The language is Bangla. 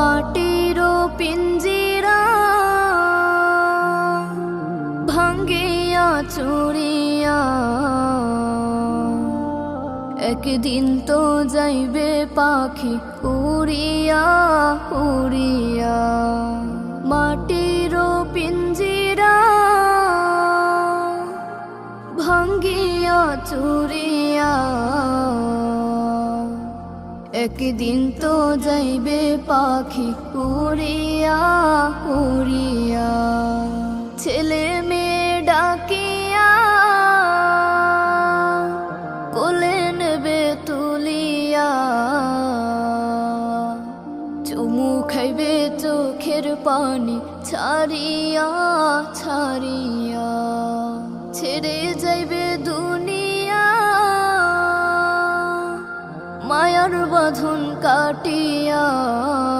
মাটির পিঞ্জিরা ভাঙ্গিয়া চুরিয়া। একদিন তো যাইবে পাখি উড়িয়া উড়িয়া। মাটির পিঞ্জিরা ভাঙ্গিয়া চুরিয়া। একদিন তো যাইবে পাখি উড়িয়া উড়িয়া। ছেলে মেয়ে ডাকিয়া কোলে নেবে তুলিয়া। চুমু খাইবে চোখের পানি ছাড়িয়া ছাড়িয়া। ছেড়ে যাইবে দুনিয়া মায়ার বাঁধন কাটিয়া